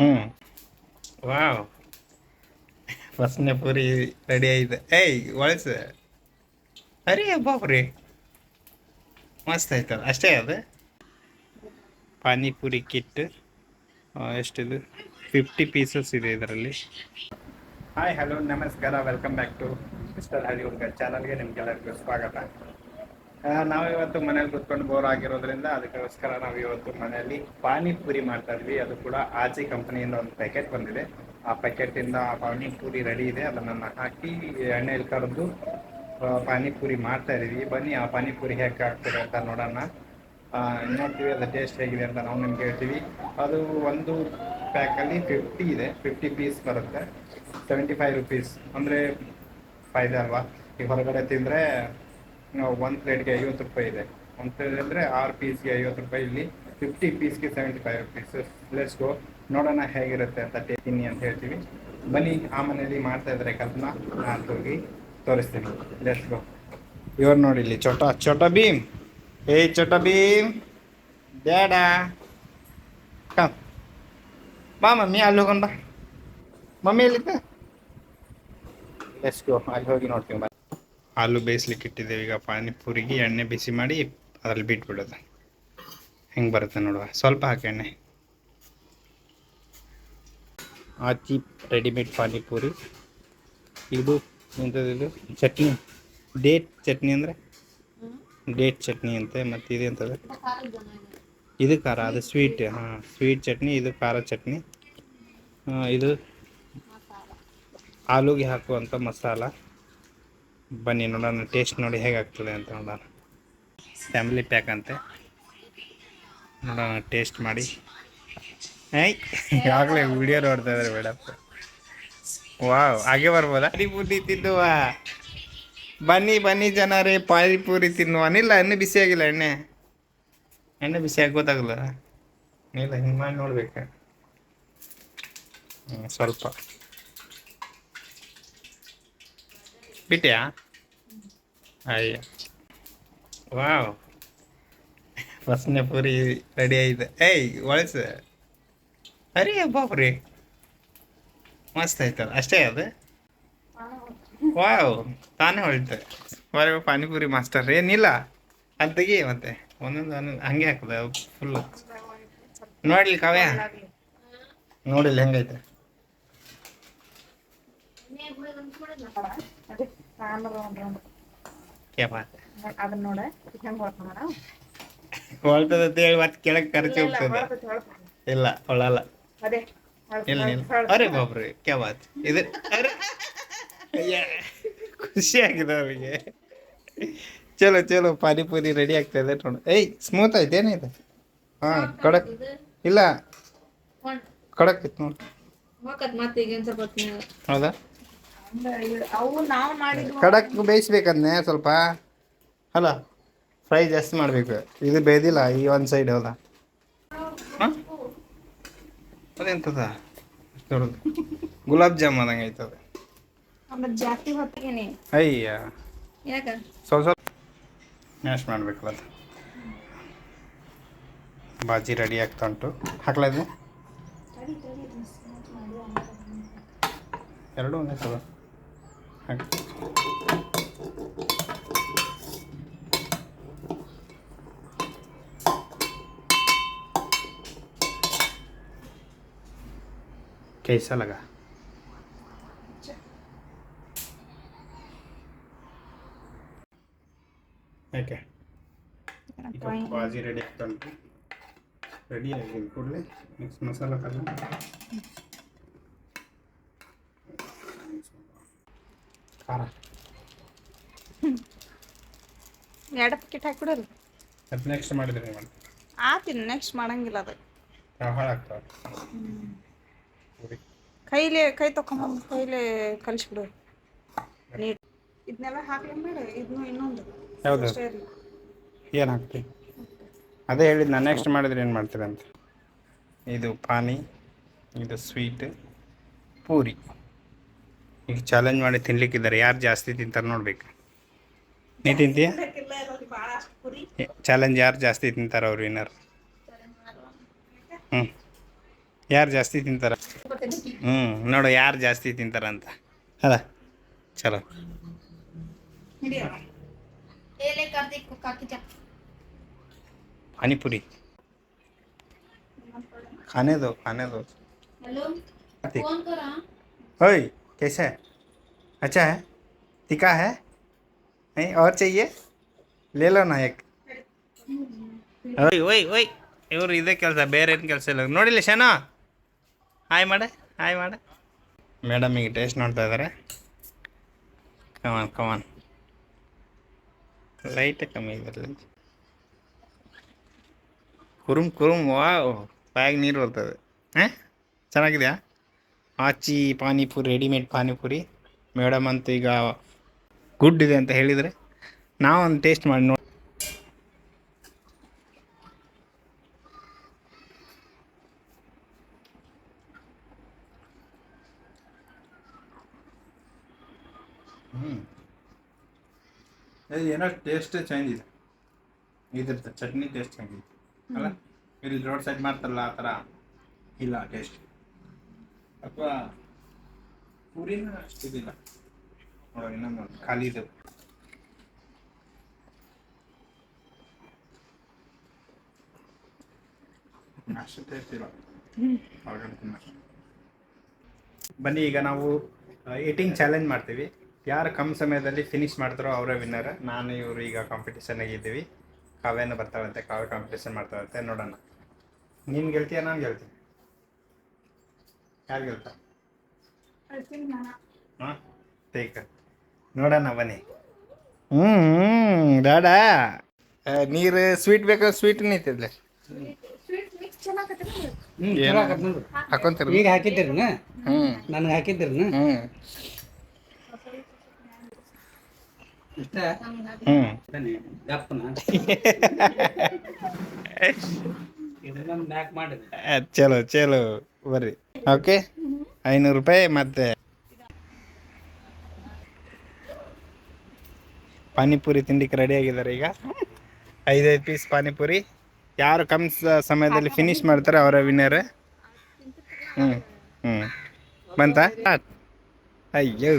ಹ್ಞೂ ವಾವ್. ಫಸ್ಟ್ನೇ ಪೂರಿ ರೆಡಿ ಆಯ್ತು ಏಯ್ ಒಳಸ. ಅರಿ ಬಾಬ್ರಿ ಮಸ್ತ್ ಆಯ್ತಲ್ಲ ಅಷ್ಟೇ ಅದು? ಪಾನಿಪುರಿ ಕಿಟ್ ಎಷ್ಟಿದು? ಫಿಫ್ಟಿ ಪೀಸಸ್ ಇದೆ ಇದರಲ್ಲಿ. ಹಾಯ್ ಹಲೋ ನಮಸ್ಕಾರ. Welcome back to mister Hari ಹುಡುಗ ಚಾನಲ್ಗೆ ನಿಮ್ಗೆಲ್ಲರಿಗೂ ಸ್ವಾಗತ. ಆ, ನಾವಿವತ್ತು ಮನೇಲಿ ಕುತ್ಕೊಂಡು ಬೋರ್ ಆಗಿರೋದ್ರಿಂದ ಅದಕ್ಕೋಸ್ಕರ ನಾವು ಇವತ್ತು ಮನೆಯಲ್ಲಿ ಪಾನಿಪುರಿ ಮಾಡ್ತಾ ಇದ್ವಿ. ಅದು ಕೂಡ ಆಚೆ ಕಂಪನಿಯಿಂದ ಒಂದು ಪ್ಯಾಕೆಟ್ ಬಂದಿದೆ. ಆ ಪ್ಯಾಕೆಟ್ ಇಂದ ಆ ಪಾನಿಪುರಿ ರೆಡಿ ಇದೆ. ಅದನ್ನ ಹಾಕಿ ಎಣ್ಣೆಯಲ್ಲಿ ಕರೆದು ಪಾನಿಪುರಿ ಮಾಡ್ತಾ ಇದೀವಿ ಬನ್ನಿ ಆ ಪಾನಿಪುರಿ ಹೇಗೆ ಆಗ್ತದೆ ಅಂತ ನೋಡೋಣ. ನೋಡ್ತೀವಿ ಅದು ಟೇಸ್ಟ್ ಹೇಗಿದೆ ಅಂತ ನಾವು ನಿಮ್ಗೆ ಹೇಳ್ತೀವಿ. ಅದು ಒಂದು ಪ್ಯಾಕಲ್ಲಿ ಫಿಫ್ಟಿ ಇದೆ. ಫಿಫ್ಟಿ ಪೀಸ್ ಬರುತ್ತೆ. ಸೆವೆಂಟಿ ಫೈವ್ ರುಪೀಸ್ ಅಂದರೆ ಫೈದೆ ಅಲ್ವಾ? ಈ ಹೊರಗಡೆ ತಿಂದರೆ ಒಂದು ಪ್ಲೇಟ್ಗೆ ಐವತ್ತು ರೂಪಾಯಿ ಇದೆ. ಒಂದು ಪ್ಲೇಟ್ ಅಂದರೆ ಆರು ಪೀಸ್ಗೆ ಐವತ್ತು ರೂಪಾಯಿ, ಇಲ್ಲಿ fifty ಪೀಸ್ಗೆ seventy five rupees let's go ನೋಡೋಣ ಹೇಗಿರುತ್ತೆ ಅಂತ ತಿನ್ನಿ ಅಂತ ಹೇಳ್ತೀವಿ. ಬನ್ನಿ, ಆ ಮನೇಲಿ ಮಾಡ್ತಾ ಇದ್ದಾರೆ ಕಲ್ಪನಾ. ನಾನು ಹೋಗಿ ತೋರಿಸ್ತೀನಿ. ಲೆಟ್ಸ್ ಗೋ ಇವ್ರು ನೋಡಿ ಇಲ್ಲಿ ಚೋಟ ಚೋಟ ಭೀಮ್. ಏ ಚೋಟ ಭೀಮ್. ಡ್ಯಾಡಾ ಕಮ್ ಬಾ ಮಮ್ಮಿ ಅಲ್ಲಿ ಹೋಗೋಣ ಬಾ. ಮಮ್ಮಿ ಎಲ್ಲಿದ್ದ? ಲೆಟ್ಸ್ ಗೋ ಅಲ್ಲಿ ಹೋಗಿ ನೋಡ್ತೀವಿ ಬಾ ಆಲೂ ಬೇಯಿಸ್ಲಿಕ್ಕೆ ಇಟ್ಟಿದ್ದೇವೆ. ಈಗ ಪಾನಿಪುರಿಗೆ ಎಣ್ಣೆ ಬಿಸಿ ಮಾಡಿ ಅದರಲ್ಲಿ ಬಿಟ್ಬಿಡೋದು. ಹೆಂಗೆ ಬರುತ್ತೆ ನೋಡುವ. ಸ್ವಲ್ಪ ಹಾಕಿ ಎಣ್ಣೆ. ಆ ಚೀಪ್ ರೆಡಿಮೇಡ್ ಪಾನಿಪುರಿ. ಇದು ಎಂಥದ್ದು ಚಟ್ನಿ. ಡೇಟ್ ಚಟ್ನಿ ಅಂದರೆ? ಡೇಟ್ ಚಟ್ನಿ ಅಂತೆ, ಮತ್ತು ಇದು ಎಂಥದ್ದು ಇದು ಖಾರ, ಅದು ಸ್ವೀಟ್. ಹಾಂ, ಸ್ವೀಟ್ ಚಟ್ನಿ, ಇದು ಖಾರ ಚಟ್ನಿ. ಇದು ಆಲೂಗೆ ಹಾಕುವಂಥ ಮಸಾಲ. ಬನ್ನಿ ನೋಡೋಣ ಟೇಸ್ಟ್ ನೋಡಿ ಹೇಗಾಗ್ತದೆ ಅಂತ ನೋಡೋಣ. ಫ್ಯಾಮಿಲಿ ಪ್ಯಾಕ್ ಅಂತೆ. ನೋಡೋಣ ಟೇಸ್ಟ್ ಮಾಡಿ. ಐ ಈಗಾಗಲೇ ವಿಡಿಯೋ ನೋಡ್ತಾ ಇದ್ದಾರೆ ಮೇಡಮ್ ವಾವ್ ಹಾಗೆ ಬರ್ಬೋದಾ? ಪಾನಿಪುರಿ ತಿನ್ನುವ. ಬನ್ನಿ ಬನ್ನಿ ಜನರೇ ಪೂರಿ ತಿನ್ನುವ. ಅನಿಲ್ಲ ಎಣ್ಣೆ ಬಿಸಿ ಆಗಿಲ್ಲ ಎಣ್ಣೆ. ಎಣ್ಣೆ ಬಿಸಿ ಆಗಿ ಗೊತ್ತಾಗಲ್ಲ. ಇಲ್ಲ ಹಿಂಗೆ ಮಾಡಿ ನೋಡ್ಬೇಕು. ಸ್ವಲ್ಪ. ಬಿಟ್ಯಾ ಅಯ್ಯ ವಾವ್. ಫಸ್ಟ್ನೇ ಪೂರಿ ರೆಡಿ ಆಯ್ತು ಏಯ್ ಒಳಸ ಅರಿ ಬಾಬ್ರಿ ಮಸ್ತ್ ಆಯ್ತಲ್ಲ. ಅಷ್ಟೇ ಅದು? ವಾವ್, ತಾನೇ ಹೊಳಿತೆ. ಬರೀ ಪಾನಿಪುರಿ ಮಾಸ್ಟರ್ ಏನಿಲ್ಲ ಅಲ್ಲಿ ತೆಗಿ ಮತ್ತೆ. ಒಂದೊಂದು ಒಂದೊಂದು. ಹಂಗೆ ಹಾಕದ ಫುಲ್ಲು ನೋಡ್ಲಿ ಕಾವ್ಯ. ನೋಡಿಲ್ಲ, ಹೆಂಗೈತೆ? ಅದನ್ನ ನೋಡ ಹೆಂಗ್ ಹೊಡ್ಕೊಂಡ ಹೊಳ್ತದ ಹೇಳಿ ಮತ್ತೆ ಕೆಳಗೆ ಕರ್ಚಿ ಹೋಗ್ತದೆ. ಇಲ್ಲ ಹೊಳಲ್ಲ. ಅದೇ ಇಲ್ಲ ಅರೆ ಬಾಬ್ರಿ ಇದು ಅರೆ. ಖುಷಿ ಆಗಿದೆ ಅವರಿಗೆ. ಚಲೋ ಚಲೋ ಪಾನಿಪುರಿ ರೆಡಿ ಆಗ್ತಾ ಇದೆ ನೋಡು. ಏಯ್ ಸ್ಮೂತ್ ಆಯ್ತು ಏನಿದೆ ಹಾಂ ಕಡಕ್. ಇಲ್ಲ. ಕಡಕ್ ಇತ್ತು ನೋಡು. ಹೌದಾ? ಕಡಕ್ ಬೇಯಿಸ್ಬೇಕಂದ್ರೆ ಸ್ವಲ್ಪ. ಅಲ್ಲ ಫ್ರೈ ಜಾಸ್ತಿ ಮಾಡಬೇಕು. ಇದು ಬೇಯ್ದಿಲ್ಲ ಈ ಒಂದು ಸೈಡ್ ಹೌದಾ? ಅದೆಂತದ? ದೊಡ್ಡದು ಗುಲಾಬ್ ಜಾಮ್ ಆದಂಗೆ ಆಯ್ತದೆ. ಅಯ್ಯ. ಸ್ವಲ್ಪ ಸ್ವಲ್ಪ ಮ್ಯಾಶ್ ಮಾಡಬೇಕಲ್ಲ ಅದು. ಬಾಜಿ ರೆಡಿ ಆಗ್ತಾ ಉಂಟು. ಹಾಕ್ಲದೆ ಎರಡು ಒಂದೇ ಸಲ हाँ। कैसा लगा? बाजी रेडी रेडी है तो बिल्कुल मसाला कर ಖಾರ ಎರಡು ಪ್ಯಾಕೆಟ್ ಹಾಕ್ಬಿಡೋದು. ಅದು ನೆಕ್ಸ್ಟ್ ಮಾಡಿದ್ರೆ ನೀವು ಆತಿನ ನೆಕ್ಸ್ಟ್ ಮಾಡಂಗಿಲ್ಲ ಅದು. ಯಾವ ಹಾಳಾಗ್ತಾವೆ ಕೈಲೇ ಕೈ ತಕೊಂಬಂದು ಕೈಲೇ ಕಲಿಸ್ಬಿಡು. ನೀಟ್ ಇದನ್ನೆಲ್ಲ ಹಾಕ್ಲಿ ಬೇಡ ಇದನ್ನು ಇನ್ನೊಂದು. ಯಾವುದು? ಅಷ್ಟೇ ಇರ್ಲಿ. ಏನು ಹಾಕ್ತಿ? ಅದೇ ಹೇಳಿದ್ದು ನಾನು ನೆಕ್ಸ್ಟ್ ಮಾಡಿದ್ರೆ ಏನು ಮಾಡ್ತೀರ ಅಂತ ಇದು ಪಾನಿ ಇದು ಸ್ವೀಟ್ ಪೂರಿ. ಈಗ ಚಾಲೆಂಜ್ ಮಾಡಿ ತಿನ್ಲಿಕ್ಕಿದ್ದಾರೆ. ಯಾರು ಜಾಸ್ತಿ ತಿಂತಾರೆ ನೋಡ್ಬೇಕು. ನೀ ತಿಂತೀಯ? ಚಾಲೆಂಜ್ ಯಾರು ಜಾಸ್ತಿ ತಿಂತಾರೆ ಅವ್ರು ಏನಾರು ಹ್ಞೂ ಯಾರು ಜಾಸ್ತಿ ತಿಂತಾರೆ? ಹ್ಞೂ ನೋಡು ಯಾರು ಜಾಸ್ತಿ ತಿಂತಾರಂತ ಅಲ್ಲ ಚಲೋ. ಪಾನಿಪುರಿ. ಖಾನೇದು ಖಾನೇದು. ಖಾನೆ ಓಯ್. कार्तिक फोन करा ओए कैसा है अच्छा है तीखा है नहीं और चाहिए ले लो ना एक ಓಯ್ ಓಯ್ ಓಯ್ ಇವರು ಇದೇ ಕೆಲಸ ಬೇರೆ ಏನು ಕೆಲಸ ಇಲ್ಲ ನೋಡಿಲ್ಲ ಶನೋ ಹಾಯ್ ಮಾಡೆ ಹಾಯ್ ಮಾಡೆ ಮೇಡಮ್ ಈಗ ಟೇಸ್ಟ್ ನೋಡ್ತಾ ಇದ್ದಾರೆ ಕಮಾನ್ ಕಮಾನ್ ಲೈಟ್ ಕಮ್ಮಿ ಇದರಲ್ಲಿ ಕುರುಮ್ ಕುರುಮ್ ವಾವ್ ಬಾಯಾಗ ನೀರು ಬರ್ತದೆ ಹಾಂ ಚೆನ್ನಾಗಿದೆಯಾ ಆಚಿ ಪಾನಿಪುರಿ ರೆಡಿಮೇಡ್ ಪಾನಿಪುರಿ. ಮೇಡಮ್ ಅಂತ ಈಗ ಗುಡ್ ಇದೆ ಅಂತ ಹೇಳಿದರೆ ನಾವು ಒಂದು ಟೇಸ್ಟ್ ಮಾಡಿ ನೋಡಿ ಹ್ಞೂ ಏನೋ ಟೇಸ್ಟ್ ಚೇಂಜ್ ಇದೆ. ಇದ್ರದ್ದು ಚಟ್ನಿ ಟೇಸ್ಟ್ ಚೇಂಜ್ ಇದೆ. ಅಲ್ಲ? ಇಲ್ಲಿ ರೋಡ್ ಸೈಡ್ ಮಾಡ್ತಾರಲ್ಲ ಆ ಥರ ಇಲ್ಲ ಟೇಸ್ಟ್ ಅಥವಾ ಪೂರಿನ ನೋಡೋ, ಇನ್ನೊಂದು ಖಾಲಿ ಇದೆ. ಬನ್ನಿ, ಈಗ ನಾವು ಏಟಿಂಗ್ ಚಾಲೆಂಜ್ ಮಾಡ್ತೀವಿ. ಯಾರು ಕಮ್ಮಿ ಸಮಯದಲ್ಲಿ ಫಿನಿಶ್ ಮಾಡ್ತಾರೋ ಅವರೇ ವಿನ್ನರ್ ನಾನು, ಇವರು ಈಗ ಕಾಂಪಿಟೇಷನ್ ಆಗಿದ್ದೀವಿ ಕಾವ್ಯನ ಬರ್ತಾಳಂತೆ, ಕಾವ್ಯ ಕಾಂಪಿಟೇಷನ್ ಮಾಡ್ತಾಳಂತೆ, ನೋಡೋಣ. ನೀನು ಗೆಲ್ತೀಯ, ನಾನು ಗೆಲ್ತೀನಿ? ಯಾರು ಗೆಲ್ತಾ ಹಾಂ? ಟೇಕ ನೋಡೋಣ ಬನ್ನಿ. ಹ್ಞೂ ಡಾಡ ನೀರು ಸ್ವೀಟ್ ಬೇಕಾದ್ರೆ ಸ್ವೀಟ್ ನಿಂತಿದ್ಲೆ? ಹಾಕೊಂತೀರ? ಈಗ ಹಾಕಿದ್ದೀರನ ಹ್ಞೂ ನನಗೆ ಹಾಕಿದ್ದೀರನ ಹ್ಞೂ ಇಷ್ಟ? ಹ್ಞೂ ಬನ್ನಿ, ಗಪ್ಪನ? ಇದನ್ನ ಮ್ಯಾಕ್ ಮಾಡಿದೆ. ಚಲೋ ಚಲೋ. ಬರ್ರಿ. ಓಕೆ. ಐನೂರು ರೂಪಾಯಿ ಮತ್ತೆ ಪಾನಿಪುರಿ ತಿಂಡಿಕ್ಕೆ ರೆಡಿ ಆಗಿದ್ದಾರೆ ಈಗ. ಐದೈದು ಪೀಸ್ ಪಾನಿಪುರಿ. ಯಾರು ಕಮ್ ಸಮಯದಲ್ಲಿ ಫಿನಿಶ್ ಮಾಡ್ತಾರೆ ಅವರ ವಿನ್ನರ್ ಹ್ಞೂ ಹ್ಞೂ ಬಂತ? ಅಯ್ಯೋ.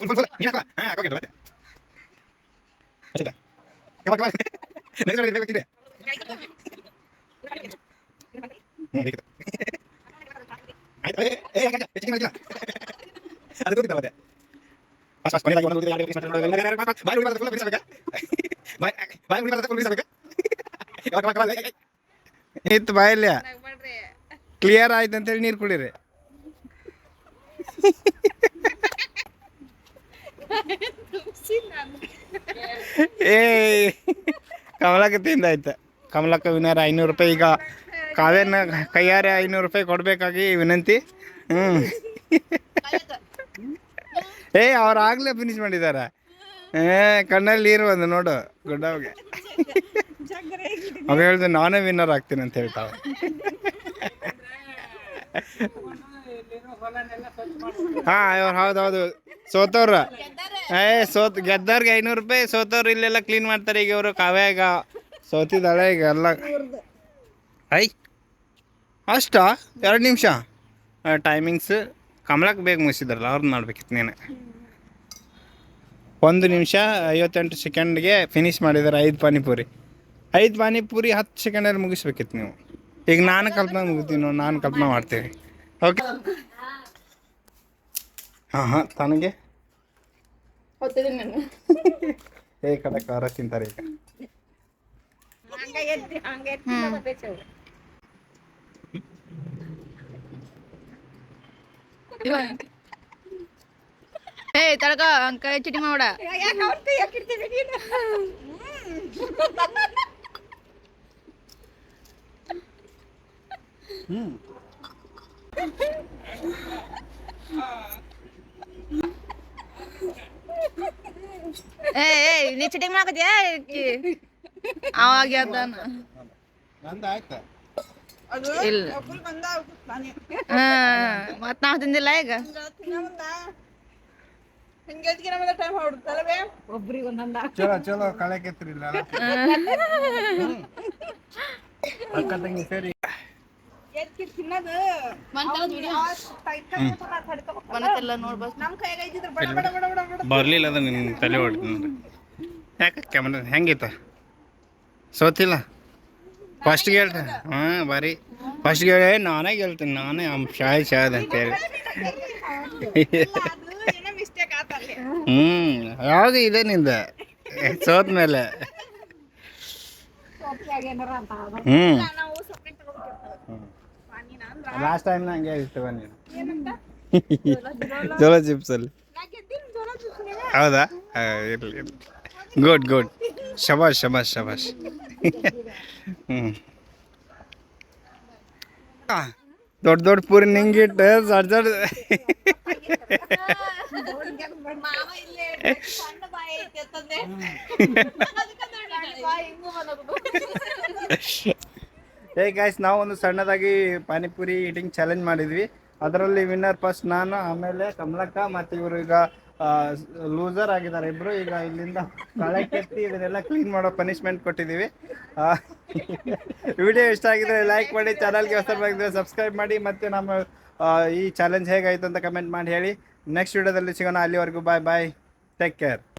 ಇತ್ತು ಬಾಯಲ್ಲ ಕ್ಲಿಯರ್ ಆಯ್ತು ಅಂತೇಳಿ ನೀರು ಕುಡೀರಿ. ಏ ಕಮಲಕ್ಕೆ ತಿಂದಾಯ್ತು. ಕಮಲಕ್ಕ ವಿನರ್ ಐನೂರು ರೂಪಾಯಿ. ಈಗ ಕಾವೇನ ಕೈಯಾರೆ ಐನೂರು ರೂಪಾಯಿ ಕೊಡಬೇಕಾಗಿ ವಿನಂತಿ. ಹ್ಞೂ ಏ, ಅವ್ರು ಆಗಲೇ ಫಿನಿಶ್ ಮಾಡಿದ್ದಾರೆ ಏ, ಕಣ್ಣಲ್ಲಿ ನೀರು ಬಂದು ನೋಡು, ಗುಡ್ಡವ್ಗೆ. ಅವ್ರು ಹೇಳ್ದೆ, ನಾನೇ ವಿನ್ನರ್ ಆಗ್ತೀನಿ ಅಂತ ಹೇಳ್ತಾವ ಹಾಂ, ಇವ್ರು ಹೌದು ಹೌದು. ಸೋತವ್ರ? ಏ ಸೋತ್ ಗೆದ್ದವ್ರಿಗೆ ಐನೂರು ರೂಪಾಯಿ ಸೋತವ್ರು ಇಲ್ಲೆಲ್ಲ ಕ್ಲೀನ್ ಮಾಡ್ತಾರೆ ಈಗ ಇವರು ಕಾವ್ಯಾಗ. ಸೋತಿದ್ದಾಳೆ ಈಗ ಎಲ್ಲ. ಐ ಅಷ್ಟಾ? ಎರಡು ನಿಮಿಷ. ಟೈಮಿಂಗ್ಸ್ ಕಮಲಕ್ಕೆ ಬೇಗ ಮುಗಿಸಿದ್ರಲ್ಲ ಅವ್ರನ್ನ ನೋಡ್ಬೇಕಿತ್ತು ನೀನು. ಒಂದು ನಿಮಿಷ ಐವತ್ತೆಂಟು ಸೆಕೆಂಡ್ಗೆ ಫಿನಿಶ್ ಮಾಡಿದ್ದಾರೆ ಐದು ಪಾನಿಪುರಿ. ಐದು ಪಾನಿಪುರಿ ಹತ್ತು ಸೆಕೆಂಡಲ್ಲಿ ಮುಗಿಸ್ಬೇಕಿತ್ತು ನೀವು. ಈಗ ನಾನು ಕಲ್ಪನಾ ಮುಗಿತೀನಿ ನೋಡಿ ನಾನು ಕಲ್ಪನಾ ಮಾಡ್ತೀವಿ ಓಕೆ ಹಾಂ ಹಾಂ ತನಗೆ ಏ ಕಡೆ ಖಾರ ತಿಂತಾರೆ ಈಗ. ಏ ತಳಕ ಕೈ ಚಿಟಿ ಮಾಡ ಏ ಏ ನೀ ಚಿಟಿಂಗ್ ಮಾಡಕತ್ತೀಯ? ಅವಾಗ ಅದಾನ ನಂದು ಆಯ್ತಾ ಇಲ್ಲ. ಮತ್ ನಾವ್ ತಿಂದಿಲ್ಲ ಈಗ? ಚಲೋ ಚಲೋ ಕಳೆ ಕೆತ್ತಿರಿಲ್ಲ ಅಕ್ಕ ತಂಗಿ ಸೇರಿ. ಎದ್ಕಿ ತಿನ್ನೋದು. ಮನತ್ತೆಲ್ಲ ನೋಡ್ಬೇಕು ನಮ್ ಕೈಯಾಗ ಇದ್ದಿದ್ರೆ ಬಡ ಬಡ ಬಡ ಬಡ ಬಡ. ಬರಲಿಲ್ಲ ಅದು ನಿನ್ನ ತಲೆ ಹೊಡ್ತೀನಿ ಯಾಕೆ ಕ್ಯಾಮ್ರ ಹೆಂಗಿತ್ತ? ಸೋತಿಲ್ಲ? ಫಸ್ಟ್ ಗೆಲ್ತ ಹಾಂ ಬಾರಿ. ಫಸ್ಟ್ ಗೆಳೆ ನಾನೇ ಗೆಲ್ತೀನಿ ನಾನೇ ಅಮ್ಮ ಶಾಯ್ ಶಾಯದ್ ಅಂತೇಳಿ ಅದು ಏನೋ ಮಿಸ್ಟೇಕ್ ಆತಲ್ಲಿ ಹ್ಞೂ ಯಾವುದು ಇದೆ ನಿಂದ ಸೋತ ಮೇಲೆ ಹ್ಞೂ ನಾವು ಸಪ್ರೇಟ್ ತಗೋಬೇಕಿರ್ತದೆ ಪಾನಿನ ಅಂದ್ರ ಲಾಸ್ಟ್ ಟೈಮ್ ಹಂಗೆ ಇತ್ತು ಬನ್ನಿ. ಏನಂತ? ಜೋಲೋ ಜೋರ ಚುಸ್ನಿವ ಹೌದಾ? ಇರಲಿ ಇರಲಿ. ಗುಡ್ ಗುಡ್ ಶಬಾಷ್ ಶಬಾಷ್ ಶಬಾಷ್. ಹ್ಞೂ ದೊಡ್ಡ ದೊಡ್ಡ ಪೂರಿ ನಿಂಗಿಟ್ಟು ಜಡ್ ಜಡ್ ಮಾವ ಹೇ ಗಾಯ್ಸ್ ನಾವು ಒಂದು ಸಣ್ಣದಾಗಿ ಪಾನಿಪುರಿ ಈಟಿಂಗ್ ಚಾಲೆಂಜ್ ಮಾಡಿದ್ವಿ. ಅದರಲ್ಲಿ ವಿನ್ನರ್ ಫಸ್ಟ್ ನಾನು, ಆಮೇಲೆ ಕಮಲಕ್ಕ ಮತ್ತು ಇವರು ಈಗ ಲೂಸರ್ ಆಗಿದ್ದಾರೆ ಇಬ್ಬರು ಈಗ ಇಲ್ಲಿಂದ ಕಳೆ ಕೆತ್ತಿ ಇದನ್ನೆಲ್ಲ ಕ್ಲೀನ್ ಮಾಡೋ ಪನಿಷ್ಮೆಂಟ್ ಕೊಟ್ಟಿದ್ದೀವಿ. ವಿಡಿಯೋ ಇಷ್ಟ ಆಗಿದ್ರೆ ಲೈಕ್ ಮಾಡಿ ಚಾನಲ್ಗೆ ಹೊಸಬಾಗಿದ್ರೆ ಸಬ್ಸ್ಕ್ರೈಬ್ ಮಾಡಿ ಮತ್ತು ನಮ್ಮ ಈ ಚಾಲೆಂಜ್ ಹೇಗಾಯಿತು ಅಂತ ಕಮೆಂಟ್ ಮಾಡಿ ಹೇಳಿ. ನೆಕ್ಸ್ಟ್ ವಿಡಿಯೋದಲ್ಲಿ ಸಿಗೋಣ. ಅಲ್ಲಿವರೆಗೂ ಬಾಯ್ ಬಾಯ್ ಟೇಕ್ ಕೇರ್